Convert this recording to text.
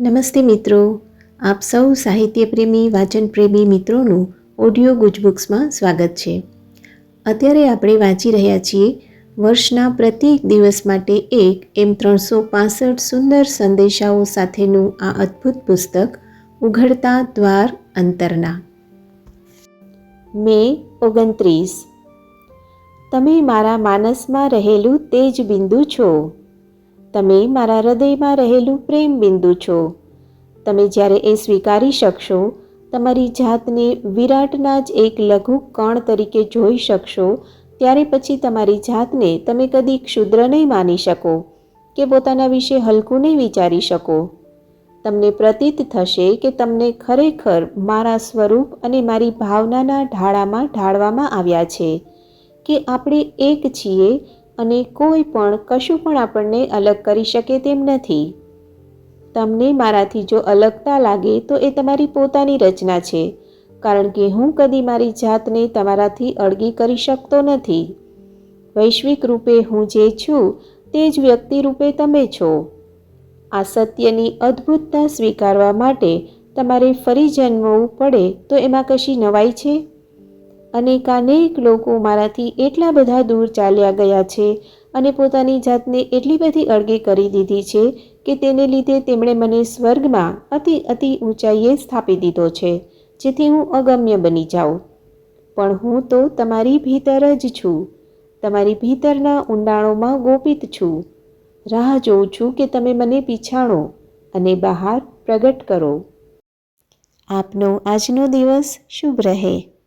નમસ્તે મિત્રો. આપ સૌ સાહિત્યપ્રેમી, વાચનપ્રેમી મિત્રોનું ઓડિયો ગુજબુક્સમાં સ્વાગત છે. અત્યારે આપણે વાંચી રહ્યા છીએ વર્ષના પ્રત્યેક દિવસ માટે એક એમ ત્રણસો પાસઠ સુંદર સંદેશાઓ સાથેનું આ અદ્ભુત પુસ્તક, ઉઘડતા દ્વાર અંતરના. મે ઓગણત્રીસ. તમે મારા માનસમાં રહેલું તેજ બિંદુ છો. તમે મારા હૃદયમાં રહેલું પ્રેમ બિંદુ છો. તમે જ્યારે એ સ્વીકારી શકશો, તમારી જાતને વિરાટના જ એક લઘુ કણ તરીકે જોઈ શકશો, ત્યારે પછી તમારી જાતને તમે કદી ક્ષુદ્ર નહીં માની શકો કે પોતાના વિશે હલકું નહીં વિચારી શકો. તમને પ્રતીત થશે કે તમને ખરેખર મારા સ્વરૂપ અને મારી ભાવનાના ઢાળામાં ઢાળવામાં આવ્યા છે કે આપણે એક છીએ અને કોઈ પણ કશું પણ આપણને અલગ કરી શકે તેમ નથી. તમને મારાથી જો અલગતા લાગે તો એ તમારી પોતાની રચના છે, કારણ કે હું કદી મારી જાતને તમારાથી અળગી કરી શકતો નથી. વૈશ્વિક રૂપે હું જે છું, તે જ વ્યક્તિ રૂપે તમે છો. આ સત્યની અદ્ભુતતા સ્વીકારવા માટે તમારે ફરી જન્મવું પડે તો એમાં કશી નવાઈ છે? અનેકાનેક લોકો મારાથી એટલા બધા દૂર ચાલ્યા ગયા છે અને પોતાની જાતને એટલી બધી અળગી કરી દીધી છે કે તેને લીધે તેમણે મને સ્વર્ગમાં અતિ અતિ ઊંચાઈએ સ્થાપી દીધો છે, જેથી હું અગમ્ય બની જાઉં. પણ હું તો તમારી ભીતર જ છું, તમારી ભીતરના ઊંડાણોમાં ગોપિત છું. રાહ જોઉં છું કે તમે મને પીછાણો અને બહાર પ્રગટ કરો. આપનો આજનો દિવસ શુભ રહે.